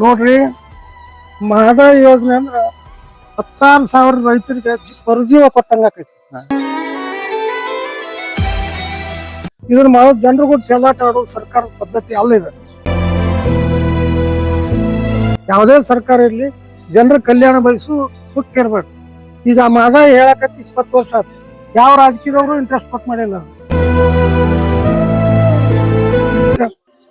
ನೋಡ್ರಿ, ಮಹದಾಯಿ ಯೋಜನೆ ಅಂದ್ರ ಹತ್ತಾರು ಸಾವಿರ ರೈತರಿಗೆ ಪರಜೀವ ಕೊಟ್ಟಂಗ ಆಕೈತಿ. ಇದನ್ನ ಮಾಡೋ ಜನರಿಗೂ ಚೆಲ್ಲಾಟ ಆಡೋ ಸರ್ಕಾರ ಪದ್ಧತಿ ಅಲ್ಲ ಯಾವುದೇ ಸರ್ಕಾರ ಇರಲಿ, ಜನರ ಕಲ್ಯಾಣ ಬಯಸು ಮುಖ್ಯ ಇರ್ಬೇಕು. ಈಗ ಮಹದಾಯಿ ಹೇಳಕತ್ತಿ ಇಪ್ಪತ್ತು ವರ್ಷ ಆಯ್ತು. ಯಾವ ರಾಜಕೀಯದವರು ಇಂಟ್ರೆಸ್ಟ್ ಕೊಟ್ಟು ಮಾಡಿಲ್ಲ.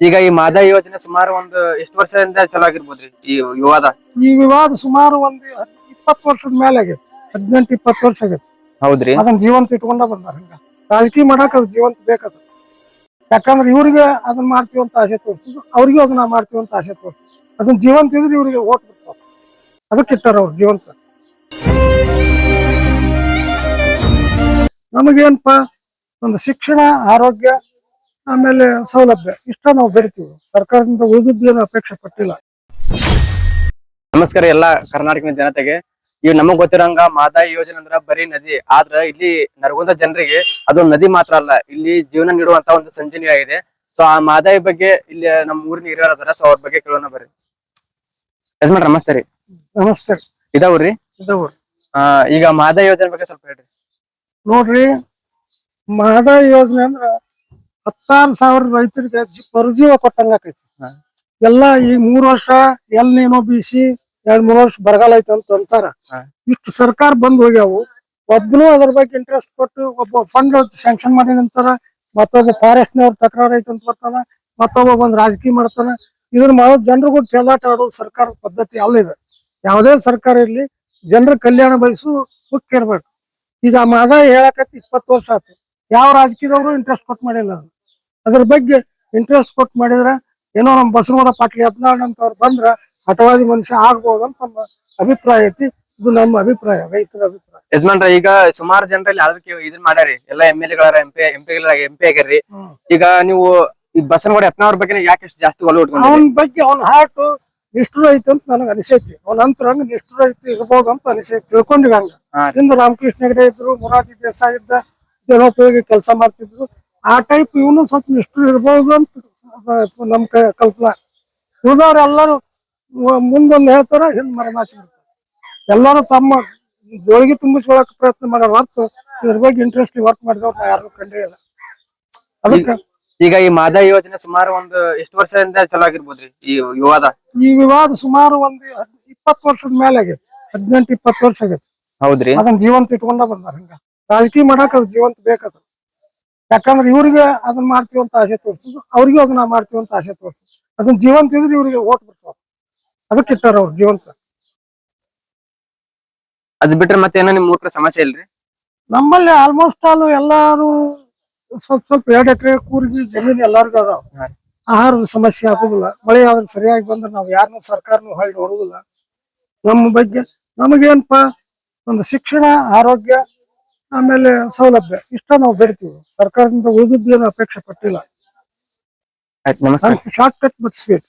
ಈಗ ಈ ಮಾದಾ ಯೋಜನೆ ಸುಮಾರು ಒಂದು ಎಷ್ಟು ವರ್ಷದಿಂದ ಚಲೋ ಆಗಿರ್ಬೋದ್ರಿ ಈ ವಿವಾದ? ಈ ವಿವಾದ ಸುಮಾರು ಒಂದು ಇಪ್ಪತ್ತು ವರ್ಷದ ಮೇಲೆ ಆಗೈತಿ. ಹದಿನೆಂಟು ಇಪ್ಪತ್ತು ವರ್ಷ ಆಗೈತಿ. ಹೌದ್ರಿ. ಅದನ್ನ ಜೀವಂತ ಇಟ್ಕೊಂಡ ಬಂದಾರ ಹಂಗ. ರಾಜಕೀಯ ಮಾಡಾಕ ಅದು ಜೀವಂತ ಬೇಕದು. ಯಾಕಂದ್ರೆ ಇವ್ರಿಗೆ ಅದನ್ನ ಮಾಡ್ತೀವಿ ಅಂತ ಆಸೆ ತೋರಿಸಿದ್ರು ಅವ್ರಿಗೆ ಅದನ್ನ ಮಾಡ್ತೀವಿ ಅಂತ ಆಸೆ ತೋರಿಸಿದ್ರು ಅದನ್ನ ಜೀವಂತ ಇದ್ರೆ ಇವ್ರಿಗೆ ಓಟ್ ಬಿಡ್ತಾವ ಅದಕ್ಕೆ ಇಟ್ಟಾರ ಅವ್ರು ಜೀವಂತ. ನಮಗೇನಪ್ಪ ಒಂದು ಶಿಕ್ಷಣ ಆರೋಗ್ಯ ಆಮೇಲೆ ಸೌಲಭ್ಯ. ಇಷ್ಟ ನಾವು ಬೆಳಿತೀವಿ ಸರ್ಕಾರದಿಂದ ಉಳಿದಿದ್ದೇನು ಅಪೇಕ್ಷೆ ಪಟ್ಟಿಲ್ಲ. ನಮಸ್ಕಾರ ಎಲ್ಲಾ ಕರ್ನಾಟಕದ ಜನತೆಗೆ. ಇವ್ ನಮಗ್ ಗೊತ್ತಿರಂಗ ಮಾದಾಯಿ ಯೋಜನೆ ಅಂದ್ರ ಬರೀ ನದಿ. ಆದ್ರ ಇಲ್ಲಿ ನರಗುಂದ ಜನರಿಗೆ ಅದೊಂದು ನದಿ ಮಾತ್ರ ಅಲ್ಲ ಇಲ್ಲಿ ಜೀವನ ನೀಡುವಂತ ಒಂದು ಸಂಜೀವಿ ಆಗಿದೆ. ಸೊ ಆ ಮಾದಾಯಿ ಬಗ್ಗೆ ಇಲ್ಲಿ ನಮ್ಮ ಊರಿನ ಹಿರಿಯರ್ ಅದಾರ. ಸೊ ಅವ್ರ ಬಗ್ಗೆ ಕೇಳೋಣ ಬರ್ರಿ. ಯಜಮಾನ್ ನಮಸ್ತೆ ರೀ. ನಮಸ್ತೆ. ಇದಾವ್ರಿ? ಇದಾವ್ರಿ. ಆ ಈಗ ಮಾದಾಯಿ ಯೋಜನೆ ಬಗ್ಗೆ ಸ್ವಲ್ಪ ಹೇಳ್ರಿ. ನೋಡ್ರಿ ಮಾದಾಯಿ ಯೋಜನೆ ಅಂದ್ರ ಹತ್ತಾರು ಸಾವಿರ ರೈತರಿಗೆ ಪರಜೀವ ಕೊಟ್ಟಂಗ ಆಕೈತಿ. ಎಲ್ಲಾ ಈ ಮೂರ್ ವರ್ಷ ಎಲ್ ನೀನೋ ಬೀಸಿ ಎರಡ್ ಮೂರ್ ವರ್ಷ ಬರಗಾಲ ಐತೆ ಅಂತ ಅಂತಾರ. ಇಷ್ಟು ಸರ್ಕಾರ ಬಂದ್ ಹೋಗ್ಯಾವು. ಒಬ್ಬನು ಅದ್ರ ಬಗ್ಗೆ ಇಂಟ್ರೆಸ್ಟ್ ಕೊಟ್ಟು ಒಬ್ಬ ಫಂಡ್ ಸ್ಯಾಂಕ್ಷನ್ ಮಾಡಿ ಅಂತಾರ ಮತ್ತೊಬ್ಬ ಫಾರೆಸ್ಟ್ ನವ್ರ ತಕರಾರ ಐತೆ ಅಂತ ಬರ್ತಾನ ಮತ್ತೊಬ್ಬ ಬಂದ್ ರಾಜಕೀಯ ಮಾಡ್ತಾನ. ಇದನ್ನ ಮಾಡೋದು ಜನರಿಗೂ ಚೆಲ್ಲಾಟ ಆಡೋದು ಸರ್ಕಾರ ಪದ್ಧತಿ ಅಲ್ಲ ಇದು. ಯಾವುದೇ ಸರ್ಕಾರ ಇರ್ಲಿ ಜನರ ಕಲ್ಯಾಣ ಬಯಸು ಮುಖ್ಯ ಇರ್ಬೇಕು. ಈಗ ಮಗ ಹೇಳಕತ್ತಿ ಇಪ್ಪತ್ತು ವರ್ಷ ಆಯ್ತು ಯಾವ ರಾಜಕೀಯದವರು ಇಂಟ್ರೆಸ್ಟ್ ಕೊಟ್ಟು ಮಾಡಿಲ್ಲ ಅದು. ಅದ್ರ ಬಗ್ಗೆ ಇಂಟ್ರೆಸ್ಟ್ ಕೊಟ್ಟು ಮಾಡಿದ್ರೆ ಏನೋ ನಮ್ಮ ಬಸವನಗೌಡ ಪಾಟೀಲ್ ಯತ್ನಾಳ್ ಅಂತವ್ರು ಬಂದ್ರೆ ಹಠವಾದಿ ಮನುಷ್ಯ ಆಗ್ಬೋದು ಅಂತ ನಮ್ಮ ಅಭಿಪ್ರಾಯ ಐತಿ. ಇದು ನಮ್ಮ ಅಭಿಪ್ರಾಯ ರೈತರ ಅಭಿಪ್ರಾಯ. ಯಜಮಾನ್ರ ಈಗ ಸುಮಾರು ಜನರಲ್ಲಿ ಅದಕ್ಕೆ ಇದನ್ನ ಮಾಡ್ಯಾರಿ. ಎಲ್ಲಾ M L ಎಗಳ M P M P M P ಆಗ್ಯಾರ್ರಿ. ಈಗ ನೀವು ಈ ಬಸನಗೌಡ ಯತ್ನಾವ್ರ ಬಗ್ಗೆ ಯಾಕೆ ಜಾಸ್ತಿ ಒಲವು ಇಟ್ಕೊಂಡ್ರಿ? ಅವನ ಬಗ್ಗೆ ಅವನ ಹಾರ್ಟ್ ನಿಷ್ಠುರ ಐತಿ ಅಂತ ನನಗೆ ಅನಿಸೈತಿ. ಅವ್ನ ಅಂತರ ನಿಷ್ಠುರ ಐತಿ ಇರ್ಬೋದು ಅಂತ ಅನಿಸೈತಿ. ತಿಳ್ಕೊಂಡಿವಿ ಹಂಗ. ಹಿಂದೆ ರಾಮಕೃಷ್ಣ ಹೆಗಡೆ ಇದ್ರು ಮೊರಾರ್ಜಿ ದೇಸಾಯಿ ಇದ್ದ ಜನೋಪಯೋಗಿ ಕೆಲಸ ಮಾಡ್ತಿದ್ರು. ಆ ಟೈಪ್ ಇವನು ಸ್ವಲ್ಪ ನಿಷ್ಠೆ ಇರ್ಬೋದು ಅಂತ ನಮ್ ಕಲ್ಪನಾ. ಉಳಿದವ್ರು ಎಲ್ಲರೂ ಮುಂದೊಂದು ಹೇಳ್ತಾರ ಹಿಂದ್ ಮರಮಾಚಿ ಬಿಡ್ತಾರೆ. ಎಲ್ಲರೂ ತಮ್ಮ ಜೋಳಿಗೆ ತುಂಬಿಸ್ಕೊಳಕ್ ಪ್ರಯತ್ನ ಮಾಡೋ ಹೊರತು ಇದ್ರ ಬಗ್ಗೆ ಇಂಟ್ರೆಸ್ಟ್ ವರ್ಕ್ ಮಾಡಿದವ್ರು ಯಾರು ಕಂಡೇ ಇಲ್ಲ. ಅದಕ್ಕೆ ಈಗ ಈ ಮಾದಾ ಯೋಜನೆ ಸುಮಾರು ಒಂದು ಎಷ್ಟು ವರ್ಷದಿಂದ ಚಲೋ ಆಗಿರ್ಬೋದ್ರಿ? ಈ ವಿವಾದ? ಈ ವಿವಾದ ಸುಮಾರು ಒಂದು ಇಪ್ಪತ್ತು ವರ್ಷದ ಮೇಲೆ ಆಗೈತಿ ಹದಿನೆಂಟು ಇಪ್ಪತ್ತು ವರ್ಷ ಆಗೈತಿ ಹೌದ್ರಿ. ಅದನ್ನ ಜೀವಂತ ಇಟ್ಕೊಂಡ ಬಂದಾರ ಹಂಗ. ರಾಜಕೀಯ ಮಾಡಾಕ ಅದು ಜೀವಂತ ಬೇಕದು. ಯಾಕಂದ್ರೆ ಇವ್ರಿಗೆ ಅದನ್ನ ಮಾಡ್ತೀವಿ ಅಂತ ಆಸೆ ತೋರಿಸಿದ್ರು ಅವ್ರಿಗೂ ಅದನ್ನ ಮಾಡ್ತೀವಿ ಅಂತ ಆಸೆ ತೋರಿಸಿದ್ರು ಅದನ್ನ ಜೀವಂತ ಇದ್ರೆ ಇವ್ರಿಗೆ ಓಟ್ ಬಿಡ್ತಾವ ಅದಕ್ಕೆ ಇಟ್ಟಾರ ಅವ್ರು ಜೀವಂತ. ಅದ್ ಬಿಟ್ರೆ ಮತ್ತೆ ಏನೋ ನಿಮ್ ಊಟ ಸಮಸ್ಯೆ ಇಲ್ರಿ? ನಮ್ಮಲ್ಲಿ ಆಲ್ಮೋಸ್ಟ್ ಆಲ್ ಎಲ್ಲಾರು ಸ್ವಲ್ಪ ಸ್ವಲ್ಪ ಎರಡ್ ಎಕರೆ ಕೂರ್ಗಿ ಜಮೀನ್ ಎಲ್ಲಾರ್ಗು ಅದಾವ. ಆಹಾರದ ಸಮಸ್ಯೆ ಆಗುದಿಲ್ಲ. ಮಳೆ ಆದ್ರೆ ಸರಿಯಾಗಿ ಬಂದ್ರೆ ನಾವು ಯಾರನ್ನೂ ಸರ್ಕಾರನು ಹೊಳ್ಳಿ ನೋಡುದಿಲ್ಲ ನಮ್ಮ ಬಗ್ಗೆ ನಮಗೇನಪ್ಪ ಒಂದು ಶಿಕ್ಷಣ ಆರೋಗ್ಯ ಆಮೇಲೆ ಸೌಲಭ್ಯ. ಇಷ್ಟ ನಾವು ಬೇಡ್ತೀವಿ ಸರ್ಕಾರದಿಂದ ಉಳಿದಿದ್ದೇನು ಅಪೇಕ್ಷೆ ಪಟ್ಟಿಲ್ಲ. Short cut but sweet